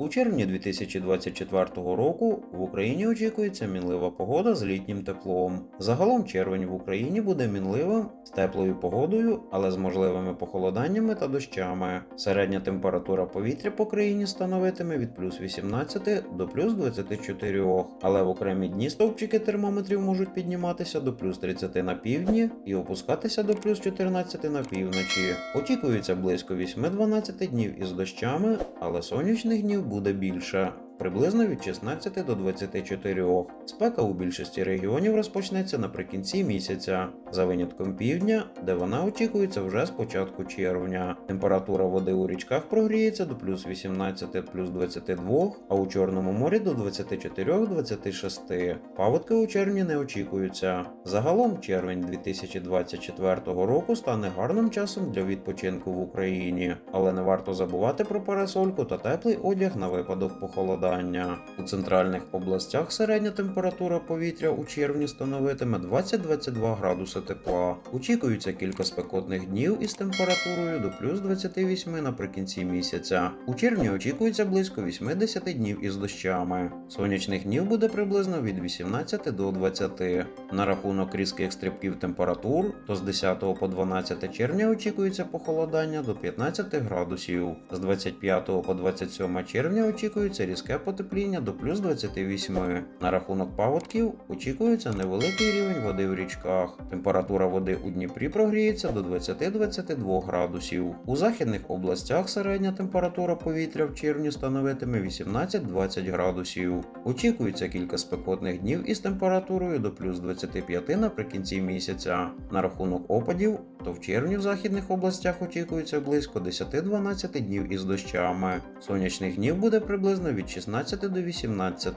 У червні 2024 року в Україні очікується мінлива погода з літнім теплом. Загалом червень в Україні буде мінливим з теплою погодою, але з можливими похолоданнями та дощами. Середня температура повітря по країні становитиме від плюс 18 до плюс 24, але в окремі дні стовпчики термометрів можуть підніматися до плюс 30 на півдні і опускатися до плюс 14 на півночі. Очікується близько 8-12 днів із дощами, але сонячних днів буде більше. Приблизно від 16 до 24. Спека у більшості регіонів розпочнеться наприкінці місяця, за винятком півдня, де вона очікується вже з початку червня. Температура води у річках прогріється до плюс 18 плюс 22, а у Чорному морі до 24-26. Паводки у червні не очікуються. Загалом червень 2024 року стане гарним часом для відпочинку в Україні, але не варто забувати про парасольку та теплий одяг на випадок похолодання. У центральних областях середня температура повітря у червні становитиме 20-22 градуси тепла. Очікується кілька спекотних днів із температурою до плюс 28 наприкінці місяця. У червні очікується близько 80 днів із дощами. Сонячних днів буде приблизно від 18 до 20. На рахунок різких стрибків температур, то з 10 по 12 червня очікується похолодання до 15 градусів. З 25 по 27 червня очікується різке потепління до плюс 28. На рахунок паводків очікується невеликий рівень води в річках. Температура води у Дніпрі прогріється до 20-22 градусів. У західних областях середня температура повітря в червні становитиме 18-20 градусів. Очікується кілька спекотних днів із температурою до плюс 25 наприкінці місяця. На рахунок опадів, то в червні в західних областях очікується близько 10-12 днів із дощами. Сонячних днів буде приблизно від 16 до 18.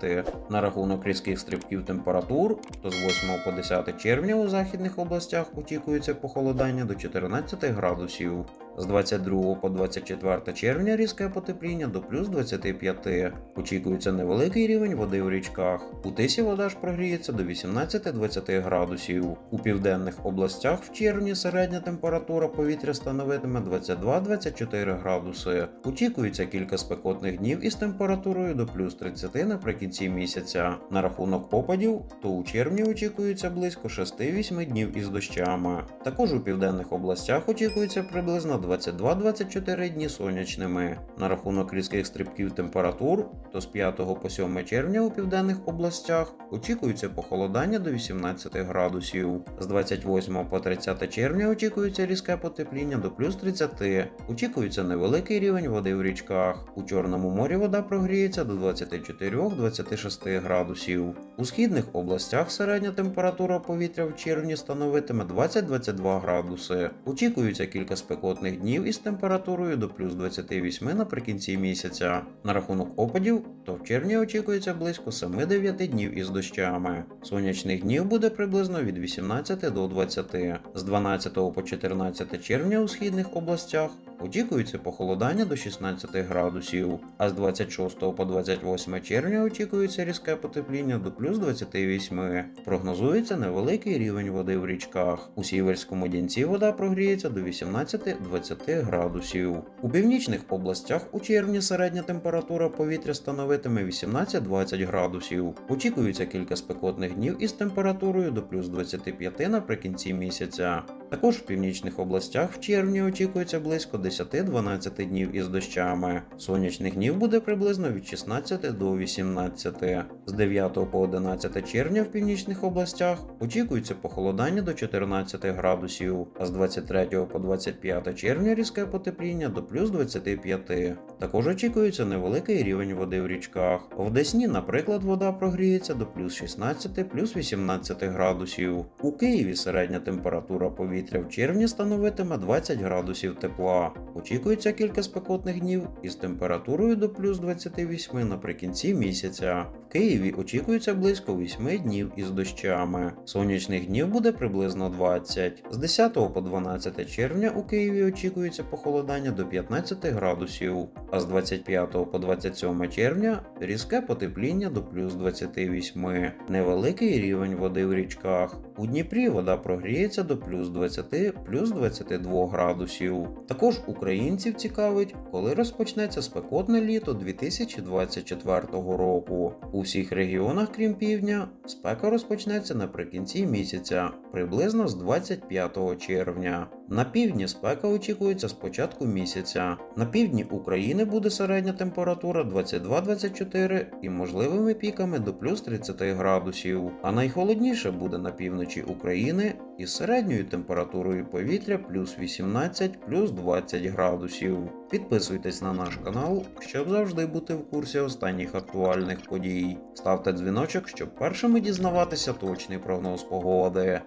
На рахунок різких стрибків температур, то з 8 по 10 червня у західних областях очікується похолодання до 14 градусів. З 22 по 24 червня різке потепління до плюс 25. Очікується невеликий рівень води у річках. У тисі вода ж прогріється до 18-20 градусів. У південних областях в червні середня температура повітря становитиме 22-24 градуси. Очікується кілька спекотних днів із температурою до плюс 30 наприкінці місяця. На рахунок опадів, то у червні очікується близько 6-8 днів із дощами. Також у південних областях очікується приблизно 22-24 дні сонячними. На рахунок різких стрибків температур, то з 5 по 7 червня у південних областях очікується похолодання до 18 градусів. З 28 по 30 червня очікується різке потепління до плюс 30. Очікується невеликий рівень води в річках. У Чорному морі вода прогріється до 24-26 градусів. У східних областях середня температура повітря в червні становитиме 20-22 градуси. Очікується кілька спекотних днів із температурою до плюс 28 наприкінці місяця. На рахунок опадів, то в червні очікується близько 7-9 днів із дощами. Сонячних днів буде приблизно від 18 до 20. З 12 по 14 червня у східних областях очікується похолодання до 16 градусів, а з 26 по 28 червня очікується різке потепління до плюс 28. Прогнозується невеликий рівень води в річках. У Сіверському Дінці вода прогріється до 18-20 градусів. У північних областях у червні середня температура повітря становитиме 18-20 градусів. Очікується кілька спекотних днів із температурою до плюс 25 наприкінці місяця. Також в північних областях в червні очікується близько 10-12 днів із дощами. Сонячних днів буде приблизно від 16 до 18. З 9 по 11 червня в північних областях очікується похолодання до 14 градусів, а з 23 по 25 червня різке потепління до плюс 25. Також очікується невеликий рівень води в річках. В Десні, наприклад, вода прогріється до плюс 16 плюс 18 градусів. У Києві середня температура повітря в червні становитиме 20 градусів тепла. Очікується кілька спекотних днів із температурою до плюс 28 наприкінці місяця. В Києві очікується близько 8 днів із дощами. Сонячних днів буде приблизно 20. З 10 по 12 червня у Києві очікується похолодання до 15 градусів, а з 25 по 27 червня різке потепління до плюс 28, невеликий рівень води в річках. У Дніпрі вода прогріється до плюс 20, плюс 22 градусів. Також українців цікавить, коли розпочнеться спекотне літо 2024 року. У всіх регіонах, крім півдня, спека розпочнеться наприкінці місяця, приблизно з 25 червня. На півдні спека очікується з початку місяця. На півдні України буде середня температура 22-24 і можливими піками до плюс 30 градусів. А найхолодніше буде на півночі України із середньою температурою повітря плюс 18 плюс 20 градусів. Підписуйтесь на наш канал, щоб завжди бути в курсі останніх актуальних подій. Ставте дзвіночок, щоб першими дізнаватися точний прогноз погоди.